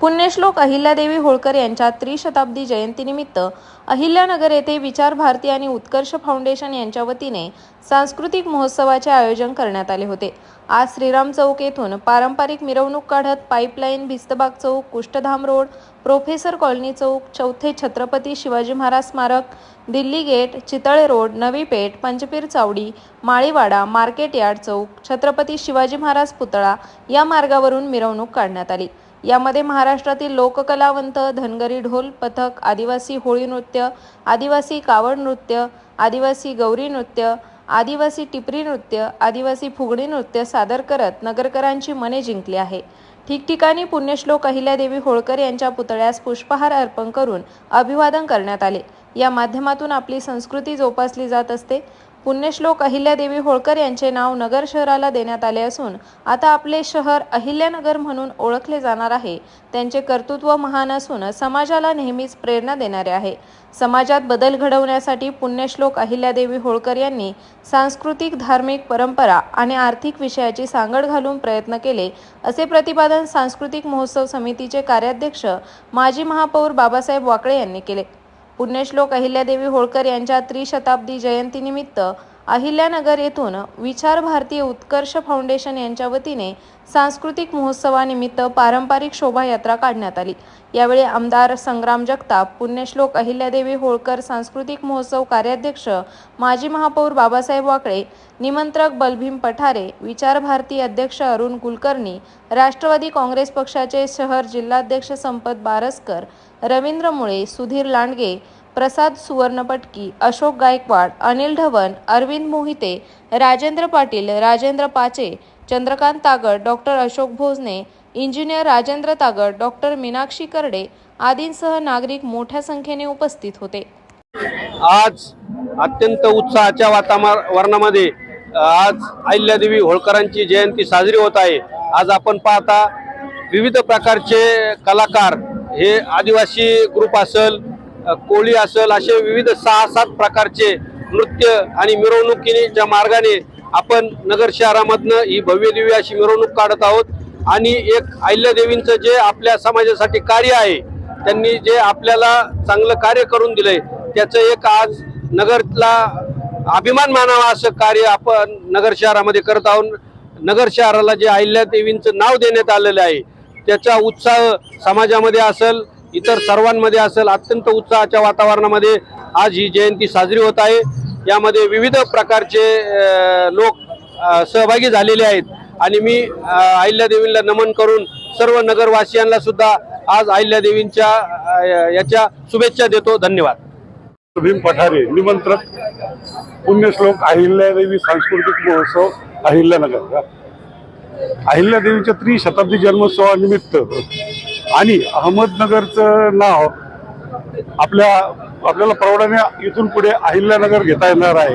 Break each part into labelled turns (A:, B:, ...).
A: पुण्यश्लोक अहिल्यादेवी होळकर यांच्या त्रिशताब्दी जयंतीनिमित्त अहिल्यानगर येथे विचार भारती आणि उत्कर्ष फाउंडेशन यांच्या वतीने सांस्कृतिक महोत्सवाचे आयोजन करण्यात आले होते. आज श्रीराम चौक येथून पारंपरिक मिरवणूक काढत pipeline Bhistbag Chowk Kushthadham road professor colony Chowk चौथे छत्रपती शिवाजी महाराज स्मारक दिल्ली गेट चितळे रोड नवी पेठ पंचपीर चावडी माळीवाडा मार्केट यार्ड चौक छत्रपती शिवाजी महाराज पुतळा या मार्गावरून मिरवणूक काढण्यात आली. यामध्ये महाराष्ट्रातील लोककलावंत धनगरी ढोल पथक आदिवासी होळी नृत्य आदिवासी कावड नृत्य आदिवासी गौरी नृत्य आदिवासी टिपरी नृत्य आदिवासी फुगडी नृत्य सादर करत नगरकरांची मने जिंकली आहे. ठिकठिकाणी पुण्यश्लोक अहिल्यादेवी होळकर यांच्या पुतळ्यास पुष्पहार अर्पण करून अभिवादन करण्यात आले. या माध्यमातून आपली संस्कृती जोपासली जात असते. पुण्यश्लोक अहिल्यादेवी होळकर यांचे नाव नगर शहराला देण्यात आले असून आता आपले शहर अहिल्यानगर म्हणून ओळखले जाणार आहे. त्यांचे कर्तृत्व महान असून समाजाला नेहमीच प्रेरणा देणारे आहे. समाजात बदल घडवण्यासाठी पुण्यश्लोक अहिल्यादेवी होळकर यांनी सांस्कृतिक धार्मिक परंपरा आणि आर्थिक विषयाची सांगड घालून प्रयत्न केले असे प्रतिपादन सांस्कृतिक महोत्सव समितीचे कार्याध्यक्ष माजी महापौर बाबासाहेब वाकळे यांनी केले. पुण्यश्लोक अहिल्यादेवी होळकर यांच्या त्रिशताब्दी जयंतीनिमित्त अहिल्यानगर येथून विचार भारतीय उत्कर्ष फाउंडेशन यांच्या वतीने सांस्कृतिक महोत्सवानिमित्त पारंपरिक शोभायात्रा काढण्यात आली. यावेळी आमदार संग्राम जगताप पुण्यश्लोक अहिल्यादेवी होळकर सांस्कृतिक महोत्सव कार्याध्यक्ष माजी महापौर बाबासाहेब वाकळे निमंत्रक बलभीम पठारे विचार भारती अध्यक्ष अरुण कुलकर्णी राष्ट्रवादी काँग्रेस पक्षाचे शहर जिल्हाध्यक्ष संपत बारसकर रवींद्र मुळे सुधीर लांडगे प्रसाद सुवर्णपटकी Ashok Gaikwad Anil Dhawan Arvind Mohite Rajendra Patil Rajendra Pache Chandrakant Tagad doctor Ashok Bhojane engineer Rajendra Tagad doctor Meenakshi Karde आदींसह नागरिक मोठ्या संख्येने उपस्थित होते.
B: आज अत्यंत उत्साहाच्या वातावरणामध्ये आज अहिल्यादेवी होळकरांची जयंती साजरी होत आहे. आज आपण पाहता विविध प्रकारचे कलाकार हे आदिवासी ग्रुप असेल कोळी असेल असे विविध सहा सात प्रकारचे नृत्य आणि मिरवणुकीच्या मार्गाने आपण नगर शहरामधनं ही भव्यदिव्य अशी मिरवणूक काढत आहोत. आणि एक अहिल्यादेवींचं जे आपल्या समाजासाठी कार्य आहे त्यांनी जे आपल्याला चांगलं कार्य करून दिलंय त्याचं एक आज नगरला अभिमान मानावा असं कार्य आपण नगर शहरामध्ये करत आहोत. नगर शहराला जे अहिल्यादेवींचं नाव देण्यात आलेलं आहे त्याचा उत्साह समाजामध्ये असेल इतर सर्वांमध्ये असेल अत्यंत उत्साहाच्या वातावरणामध्ये आज ही जयंती साजरी होत आहे. यामध्ये विविध प्रकारचे लोक सहभागी झालेले आहेत. आणि मी अहिल्यादेवींना नमन करून सर्व नगरवासियांना सुद्धा आज अहिल्यादेवींच्या याच्या शुभेच्छा देतो. धन्यवाद.
C: भीम पठारे निमंत्रक पुण्यश्लोक अहिल्यादेवी सांस्कृतिक महोत्सव अहिल्यानगर अहिल्यादेवीच्या त्रिशताब्दी जन्मोत्सवानिमित्त आणि अहमदनगरचं नाव आपल्या आपल्याला प्रौढाने इथून पुढे अहिल्यानगर घेता येणार आहे.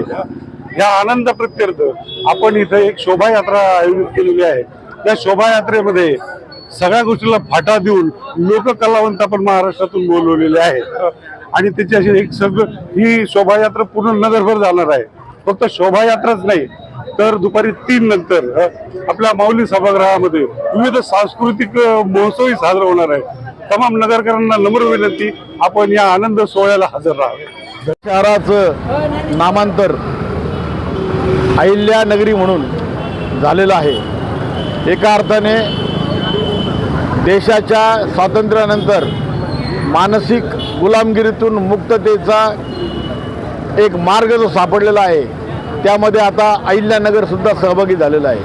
C: या आनंद प्रत्यर्थ आपण इथं एक शोभायात्रा आयोजित केलेली आहे. त्या शोभायात्रेमध्ये सगळ्या गोष्टीला फाटा देऊन लोककलावंत आपण महाराष्ट्रातून बोलवलेले आहेत. आणि त्याची अशी एक सगळं ही शोभायात्रा पूर्ण नगरभर जाणार आहे. फक्त शोभायात्राच नाही तर दुपारी तीन नंतर आपल्या माऊली सभागृहामध्ये विविध सांस्कृतिक महोत्सवही साजरा होणार आहे. तमाम नगरकरांना नम्र विनंती आपण या आनंद सोहळ्याला हजर राहावे.
D: शहराचं नामांतर अहिल्या नगरी म्हणून झालेलं आहे. एका अर्थाने देशाच्या स्वातंत्र्यानंतर मानसिक गुलामगिरीतून मुक्ततेचा एक मार्ग जो सापडलेला आहे त्यामध्ये आता अहिल्यानगरसुद्धा सहभागी झालेलं आहे.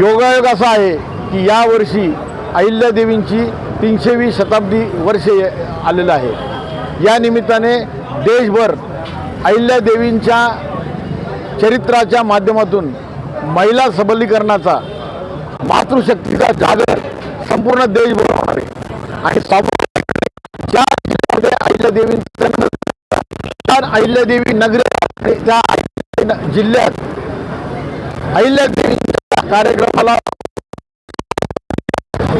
D: योगायोग असा आहे की यावर्षी अहिल्यादेवींची तीनशेवी शताब्दी वर्ष आलेलं आहे. या निमित्ताने देशभर अहिल्यादेवींच्या चरित्राच्या माध्यमातून महिला सबलीकरणाचा मातृशक्तीचा जागर संपूर्ण देशभर होणार आहे. आणि स्वाभाविक ज्या जिल्ह्यामध्ये अहिल्यादेवी नगर त्या जिल्ह्यात अहिल्यादेवींच्या कार्यक्रमाला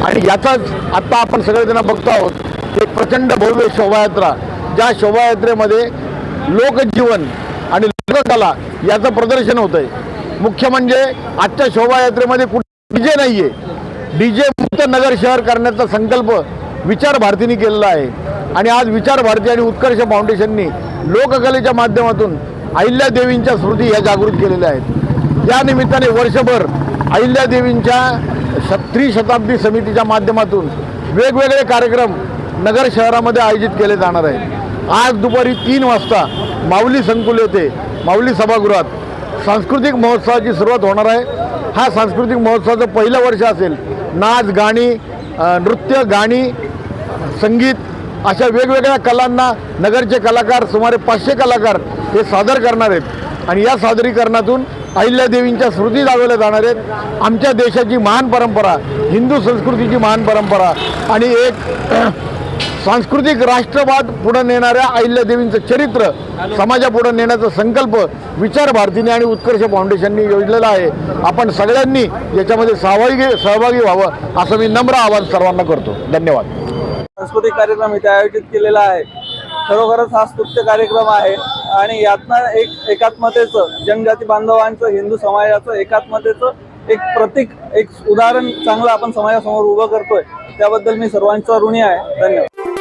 D: आणि याचाच आता आपण सगळेजण बघतो आहोत एक प्रचंड भव्य शोभायात्रा ज्या शोभायात्रेमध्ये लोकजीवन आणि लोककला याचं प्रदर्शन होत आहे मुख्य म्हणजे आजच्या शोभायात्रेमध्ये कुठे डीजे नाही आहे डीजे मुक्त नगर शहर करण्याचा संकल्प विचार भारतीने केलेला आहे. आणि आज विचार भारती आणि उत्कर्ष फाउंडेशननी लोककलेच्या माध्यमातून अहिल्यादेवींच्या स्मृती ह्या जागृत केलेल्या आहेत. या निमित्ताने वर्षभर अहिल्यादेवींच्या श त्रिशताब्दी समितीच्या माध्यमातून वेगवेगळे कार्यक्रम नगर शहरामध्ये आयोजित केले जाणार आहेत. आज दुपारी तीन वाजता माऊली संकुल येथे माऊली सभागृहात सांस्कृतिक महोत्सवाची सुरुवात होणार आहे. हा सांस्कृतिक महोत्सवाचं पहिलं वर्ष असेल. नाच गाणी नृत्य गाणी संगीत अशा वेगवेगळ्या कलांना नगरचे कलाकार सुमारे पाचशे कलाकार हे सादर करणार आहेत. आणि या सादरीकरणातून अहिल्यादेवींच्या स्मृती जागवल्या जाणार आहेत. आमच्या देशाची महान परंपरा हिंदू संस्कृतीची महान परंपरा आणि एक सांस्कृतिक राष्ट्रवाद पुढे नेणाऱ्या अहिल्यादेवींचं चरित्र समाजापुढे नेण्याचा संकल्प विचार भारतीने आणि उत्कर्ष फाउंडेशनने योजलेला आहे. आपण सगळ्यांनी याच्यामध्ये सहभागी सहभागी व्हावं असं मी नम्र आवाहन सर्वांना करतो. धन्यवाद.
E: सांस्कृतिक कार्यक्रम इथे आयोजित केलेला आहे. खरोखरच हा स्तुत्य कार्यक्रम आहे. आणि यातनं एक एकात्मतेचं जनजाती बांधवांचं हिंदू समाजाचं एकात्मतेचं एक प्रतीक एक उदाहरण चांगलं आपण समाजासमोर उभं करतोय. त्याबद्दल मी सर्वांचा ऋणी आहे. धन्यवाद.